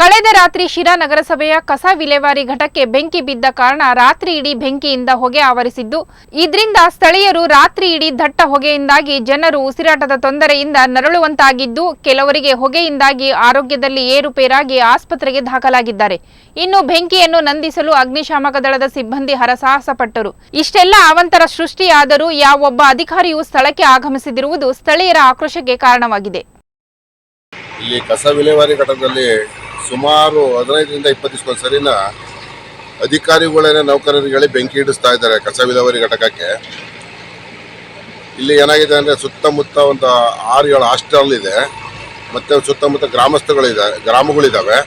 ಕಳೆದ ರಾತ್ರಿ ಶಿರಾ ನಗರಸಭೆಯ ಕಸ ವಿಲೇವಾರಿ ಘಟಕ್ಕೆ ಬೆಂಕಿ ಬಿದ್ದ ಕಾರಣ ರಾತ್ರಿ ಇಡೀ ಬೆಂಕಿಯಿಂದ ಹೊಗೆ ಆವರಿಸಿದ್ದು. ಇದರಿಂದ ಸ್ಥಳೀಯರು ರಾತ್ರಿ ಇಡೀ ದಟ್ಟ ಹೊಗೆಯಿಂದಾಗಿ ಜನರು ಉಸಿರಾಟದ ತೊಂದರೆಯಿಂದ ನರಳುವಂತಾಗಿದ್ದು, ಕೆಲವರಿಗೆ ಹೊಗೆಯಿಂದಾಗಿ ಆರೋಗ್ಯದಲ್ಲಿ ಏರುಪೇರಾಗಿ ಆಸ್ಪತ್ರೆಗೆ ದಾಖಲಾಗಿದ್ದಾರೆ. ಇನ್ನು ಬೆಂಕಿಯನ್ನು ನಂದಿಸಲು ಅಗ್ನಿಶಾಮಕ ದಳದ ಸಿಬ್ಬಂದಿ ಹರಸಾಹಸ ಪಟ್ಟರು ಇಷ್ಟೆಲ್ಲ ಅವಂತರ ಸೃಷ್ಟಿಯಾದರೂ ಯಾವೊಬ್ಬ ಅಧಿಕಾರಿಯೂ ಸ್ಥಳಕ್ಕೆ ಆಗಮಿಸದಿರುವುದು ಸ್ಥಳೀಯರ ಆಕ್ರೋಶಕ್ಕೆ ಕಾರಣವಾಗಿದೆ. ಇಲ್ಲಿ ಕಸ ವಿಲೇವಾರಿ ಘಟಕದಲ್ಲಿ ಸುಮಾರು ಹದಿನೈದರಿಂದ ಇಪ್ಪತ್ತು ದಿವಸಕ್ಕೊಂದು ಸರಿನ ಅಧಿಕಾರಿಗಳೇನೆ ನೌಕರರಿಗೆ ಬೆಂಕಿ ಇಡಿಸ್ತಾ ಇದ್ದಾರೆ ಕಸ ವಿಲೇವಾರಿ ಘಟಕಕ್ಕೆ. ಇಲ್ಲಿ ಏನಾಗಿದೆ ಅಂದರೆ ಸುತ್ತಮುತ್ತ ಒಂದು ಆರು ಏಳು ಹಾಸ್ಟೆಲ್ ಇದೆ, ಮತ್ತು ಸುತ್ತಮುತ್ತ ಗ್ರಾಮಸ್ಥಗಳಿದೆ ಗ್ರಾಮಗಳಿದ್ದಾವೆ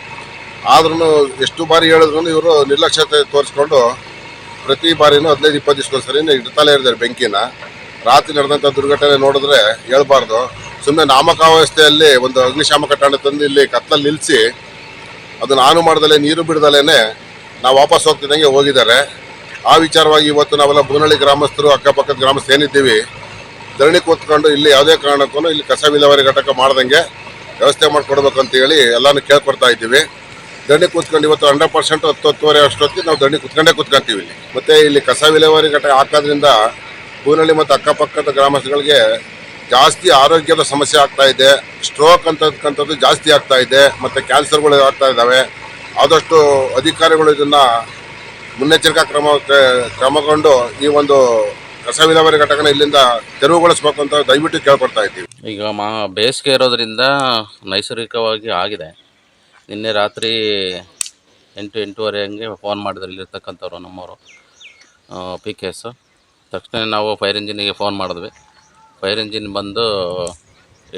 ಆದ್ರೂ ಎಷ್ಟು ಬಾರಿ ಹೇಳಿದ್ರು ಇವರು ನಿರ್ಲಕ್ಷ್ಯತೆ ತೋರಿಸ್ಕೊಂಡು ಪ್ರತಿ ಬಾರಿನೂ ಹದಿನೈದು ಇಪ್ಪತ್ತು ದಿವಸಕ್ಕೊಂದು ಸರಿನೇ ಇಡ್ತಲೇ ಇರ್ತಾರೆ ಬೆಂಕಿನ. ರಾತ್ರಿ ನಡೆದಂಥ ದುರ್ಘಟನೆ ನೋಡಿದ್ರೆ ಹೇಳ್ಬಾರ್ದು. ಸುಮ್ಮನೆ ನಾಮಕಾವಸ್ಥೆಯಲ್ಲಿ ಒಂದು ಅಗ್ನಿಶಾಮಕ ತಂಡ ತಂದು ಇಲ್ಲಿ ಕತ್ತಲಲ್ಲಿ ನಿಲ್ಲಿಸಿ ಅದನ್ನು ಆನು ಮಾಡ್ದಲೇ ನೀರು ಬಿಡ್ದಲೇ ನಾವು ವಾಪಸ್ ಹೋಗ್ತಿದ್ದಂಗೆ ಹೋಗಿದ್ದಾರೆ. ಆ ವಿಚಾರವಾಗಿ ಇವತ್ತು ನಾವೆಲ್ಲ ಬೂನಹಳ್ಳಿ ಗ್ರಾಮಸ್ಥರು, ಅಕ್ಕಪಕ್ಕದ ಗ್ರಾಮಸ್ಥರು ಏನಿದ್ದೀವಿ, ಧರಣಿ ಕೂತ್ಕೊಂಡು ಇಲ್ಲಿ ಯಾವುದೇ ಕಾರಣಕ್ಕೂ ಇಲ್ಲಿ ಕಸ ವಿಲೇವಾರಿ ಘಟಕ ಮಾಡ್ದಂಗೆ ವ್ಯವಸ್ಥೆ ಮಾಡಿಕೊಡ್ಬೇಕು ಅಂತ ಹೇಳಿ ಎಲ್ಲಾನು ಕೇಳ್ಕೊಡ್ತಾ ಇದ್ದೀವಿ. ಧರಣಿ ಕೂತ್ಕೊಂಡು ಇವತ್ತು ಹಂಡ್ರೆಡ್ ಪರ್ಸೆಂಟ್ ಹತ್ತು ಹತ್ತುವರೆ ಅಷ್ಟೊತ್ತಿಗೆ ನಾವು ಧರಣಿ ಕೂತ್ಕೊಂಡೇ ಕೂತ್ಕೊಂತೀವಿ ಇಲ್ಲಿ. ಮತ್ತೆ ಇಲ್ಲಿ ಕಸ ವಿಲೇವಾರಿ ಘಟಕ ಹಾಕೋದ್ರಿಂದ ಬೂನಹಳ್ಳಿ ಮತ್ತು ಅಕ್ಕಪಕ್ಕದ ಗ್ರಾಮಸ್ಥಗಳಿಗೆ ಜಾಸ್ತಿ ಆರೋಗ್ಯದ ಸಮಸ್ಯೆ ಆಗ್ತಾ ಇದೆ. ಸ್ಟ್ರೋಕ್ ಅಂತಕ್ಕಂಥದ್ದು ಜಾಸ್ತಿ ಆಗ್ತಾ ಇದೆ. ಮತ್ತು ಕ್ಯಾನ್ಸರ್ಗಳು ಆಗ್ತಾ ಇದ್ದಾವೆ. ಆದಷ್ಟು ಅಧಿಕಾರಿಗಳು ಇದನ್ನು ಮುನ್ನೆಚ್ಚರಿಕಾ ಕ್ರಮ, ಕ್ರಮಗೊಂಡು ಈ ಒಂದು ಕಸ ವಿಲೇವಾರಿ ಘಟಕನ ಇಲ್ಲಿಂದ ತೆರವುಗೊಳಿಸಬೇಕು ಅಂತ ದಯವಿಟ್ಟು ಕೇಳ್ಕೊಡ್ತಾ ಇದ್ದೀವಿ. ಈಗ ಮಾ, ಬೇಸಿಗೆ ಇರೋದ್ರಿಂದ ನೈಸರ್ಗಿಕವಾಗಿ ಆಗಿದೆ. ನಿನ್ನೆ ರಾತ್ರಿ ಎಂಟು, ಎಂಟೂವರೆ ಹಂಗೆ ಫೋನ್ ಮಾಡಿದ್ರು ಇಲ್ಲಿರ್ತಕ್ಕಂಥವ್ರು ನಮ್ಮವರು ಪಿ ಕೆ ಎಸ್ ತಕ್ಷಣ ನಾವು ಫೈರ್ ಇಂಜಿನಿಗೆ ಫೋನ್ ಮಾಡಿದ್ವಿ. ಫೈರ್ ಇಂಜಿನ್ ಬಂದು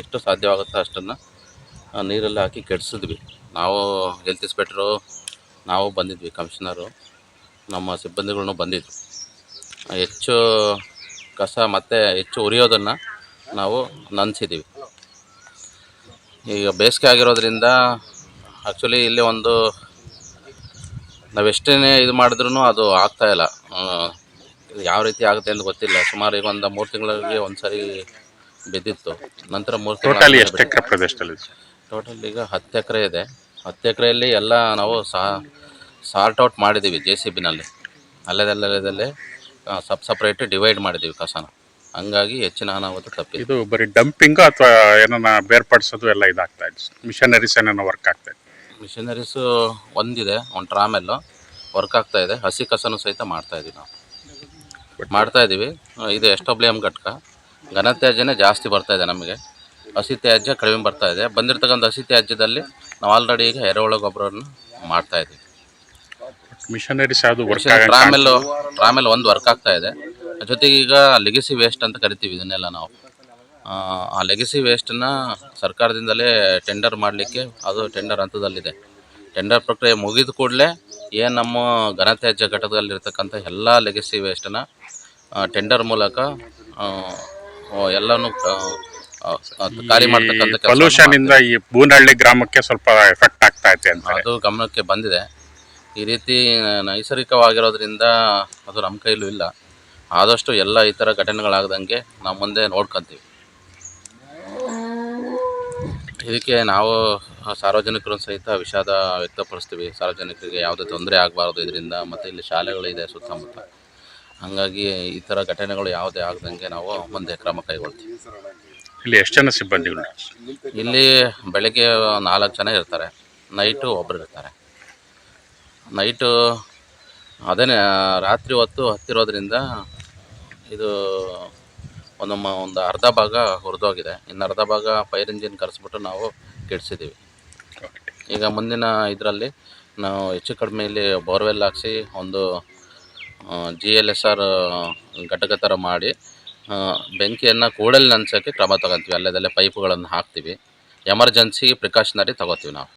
ಎಷ್ಟು ಸಾಧ್ಯವಾಗುತ್ತೋ ಅಷ್ಟನ್ನು ನೀರಲ್ಲಿ ಹಾಕಿ ಕೆಡಿಸಿದ್ವಿ. ನಾವು ಹೆಲ್ತ್ ಇನ್ಸ್ಪೆಕ್ಟ್ರು ನಾವು ಬಂದಿದ್ವಿ ಕಮಿಷನರು ನಮ್ಮ ಸಿಬ್ಬಂದಿಗಳನ್ನೂ ಬಂದಿದ್ವಿ. ಹೆಚ್ಚು ಕಸ ಮತ್ತು ಹೆಚ್ಚು ಉರಿಯೋದನ್ನು ನಾವು ನಂದಿಸಿದ್ದೀವಿ ಈಗ ಬೇಸಿಗೆ ಆಗಿರೋದ್ರಿಂದ ಆ್ಯಕ್ಚುಲಿ ಇಲ್ಲಿ ಒಂದು ನಾವೆಷ್ಟೇ ಇದು ಮಾಡಿದ್ರೂ ಅದು ಆಗ್ತಾಯಿಲ್ಲ ಯಾವ ರೀತಿ ಆಗುತ್ತೆ ಅಂತ ಗೊತ್ತಿಲ್ಲ. ಸುಮಾರು ಈಗ ಒಂದು ಮೂರು ತಿಂಗಳಿಗೆ ಒಂದು ಸರಿ ಬಿದ್ದಿತ್ತು. ನಂತರ ಮೂರು ಟೋಟಲಿ ಎಷ್ಟು ಎಕರೆ ಪ್ರದೇಶದಲ್ಲಿ ಟೋಟಲ್ ಈಗ ಹತ್ತು ಎಕರೆ ಇದೆ. ಹತ್ತು ಎಕರೆಯಲ್ಲಿ ಎಲ್ಲ ನಾವು ಸಾ ಸಾರ್ಟ್ ಔಟ್ ಮಾಡಿದ್ದೀವಿ ಜೆ ಸಿ ಬಿನಲ್ಲಿ ಅಲ್ಲದಲ್ಲದಲ್ಲೇ ಸಬ್ ಸಪ್ರೇಟ್ ಡಿವೈಡ್ ಮಾಡಿದ್ದೀವಿ ಕಸನ. ಹಂಗಾಗಿ ಹೆಚ್ಚಿನ ಅನಾಹುತ ತಪ್ಪಿ ಇದು ಬರೀ ಡಂಪಿಂಗ್ ಅಥವಾ ಏನನ್ನ ಬೇರ್ಪಡಿಸೋದು ಎಲ್ಲ ಇದಾಗ್ತಾ ಇದೆ? ಮಿಷನರೀಸ್ ಏನನ್ನ ವರ್ಕ್ ಆಗ್ತಾ ಇದೆ? ಮಿಷನರೀಸು ಒಂದಿದೆ ಒಂದು ಟ್ರಾಮೆಲ್ಲು ವರ್ಕ್ ಆಗ್ತಾ ಇದೆ. ಹಸಿ ಕಸನೂ ಸಹಿತ ಮಾಡ್ತಾ ಇದೀವಿ ನಾವು. ಮಾಡ್ತಾ ಇದ್ದೀವಿ ಇದು ಎಸ್ಟಬ್ಲಿಯಮ್ ಘಟಕ. ಘನತ್ಯಾಜ್ಯನೇ ಜಾಸ್ತಿ ಬರ್ತಾ ಇದೆ ನಮಗೆ. ಹಸಿ ತ್ಯಾಜ್ಯ ಕಡಿಮೆ ಬರ್ತಾ ಇದೆ. ಬಂದಿರತಕ್ಕಂಥ ಹಸಿ ತ್ಯಾಜ್ಯದಲ್ಲಿ ನಾವು ಆಲ್ರೆಡಿ ಈಗ ಎರೆಹುಳ ಗೊಬ್ಬರವನ್ನು ಮಾಡ್ತಾ ಇದ್ದೀವಿ ಮಿಷನರೀಸ್ ಯಾವುದು ಟ್ರಾಮೆಲ್ ಟ್ರಾಮೆಲ್ ಒಂದು ವರ್ಕ್ ಆಗ್ತಾ ಇದೆ. ಜೊತೆಗೆ ಈಗ ಲೆಗಸಿ ವೇಸ್ಟ್ ಅಂತ ಕರಿತೀವಿ ಇದನ್ನೆಲ್ಲ ನಾವು. ಆ ಲೆಗಸಿ ವೇಸ್ಟನ್ನ ಸರ್ಕಾರದಿಂದಲೇ ಟೆಂಡರ್ ಮಾಡಲಿಕ್ಕೆ ಅದು ಟೆಂಡರ್ ಹಂತದಲ್ಲಿದೆ. ಟೆಂಡರ್ ಪ್ರಕ್ರಿಯೆ ಮುಗಿದ ಕೂಡಲೇ ಏನು ನಮ್ಮ ಘನತ್ಯಾಜ್ಯ ಘಟಕದಲ್ಲಿರ್ತಕ್ಕಂಥ ಎಲ್ಲ ಲೆಗಸಿ ವೇಸ್ಟನ್ನು ಟೆಂಡರ್ ಮೂಲಕ ಎಲ್ಲನೂ ಖಾಲಿ ಮಾಡ್ತಕ್ಕಂಥ ಕೆಲ್ಸವನ್ನ ಪೊಲ್ಯೂಷನ್ ಇಂದ ಈ ಬೂನಹಳ್ಳಿ ಗ್ರಾಮಕ್ಕೆ ಸ್ವಲ್ಪ ಎಫೆಕ್ಟ್ ಆಗ್ತಾ ಇದೆ ಅಂತ ಅದು ಗಮನಕ್ಕೆ ಬಂದಿದೆ. ಈ ರೀತಿ ನೈಸರ್ಗಿಕವಾಗಿರೋದ್ರಿಂದ ಅದು ನಮ್ಮ ಕೈಲೂ ಇಲ್ಲ. ಆದಷ್ಟು ಎಲ್ಲ ಈ ಥರ ಘಟನೆಗಳಾಗದಂಗೆ ನಾವು ಮುಂದೆ ನೋಡ್ಕೊತೀವಿ. ಇದಕ್ಕೆ ನಾವು ಸಾರ್ವಜನಿಕರು ಸಹಿತ ವಿಷಾದ ವ್ಯಕ್ತಪಡಿಸ್ತೀವಿ. ಸಾರ್ವಜನಿಕರಿಗೆ ಯಾವುದೇ ತೊಂದರೆ ಆಗಬಾರ್ದು ಇದರಿಂದ ಮತ್ತು ಇಲ್ಲಿ ಶಾಲೆಗಳಿದೆ ಸುತ್ತಮುತ್ತ. ಹಾಗಾಗಿ ಈ ಥರ ಘಟನೆಗಳು ಯಾವುದೇ ಆಗದಂಗೆ ನಾವು ಮುಂದೆ ಕ್ರಮ ಕೈಗೊಳ್ತೀವಿ. ಇಲ್ಲಿ ಎಷ್ಟು ಜನ ಸಿಬ್ಬಂದಿಗಳು? ಇಲ್ಲಿ ಬೆಳಗ್ಗೆ ನಾಲ್ಕು ಜನ ಇರ್ತಾರೆ. ನೈಟು ಒಬ್ಬರು ಇರ್ತಾರೆ. ನೈಟು ಅದೇ ರಾತ್ರಿ ಹೊತ್ತು ಹತ್ತಿರೋದ್ರಿಂದ ಇದು ಒಂದು ಒಂದು ಅರ್ಧ ಭಾಗ ಹುರಿದೋಗಿದೆ. ಇನ್ನು ಅರ್ಧ ಭಾಗ ಫೈರ್ ಇಂಜಿನ್ ಕರೆಸ್ಬಿಟ್ಟು ನಾವು ಕೆಡಿಸಿದ್ದೀವಿ. ಈಗ ಮುಂದಿನ ಇದರಲ್ಲಿ ನಾವು ಹೆಚ್ಚು ಕಡಿಮೆ ಇಲ್ಲಿ ಬೋರ್ವೆಲ್ ಹಾಕ್ಸಿ ಒಂದು ಜಿ ಎಲ್ ಎಸ್ ಆರ್ ಘಟಕ ಥರ ಮಾಡಿ ಬೆಂಕಿಯನ್ನು ಕೂಡಲೇ ನಂದಿಸೋಕ್ಕೆ ಕ್ರಮ ತಗೊತೀವಿ. ಅಲ್ಲದಲ್ಲೇ ಪೈಪ್ಗಳನ್ನು ಹಾಕ್ತೀವಿ. ಎಮರ್ಜೆನ್ಸಿ ಪ್ರಿಕಾಷನರಿ ತಗೋತೀವಿ ನಾವು.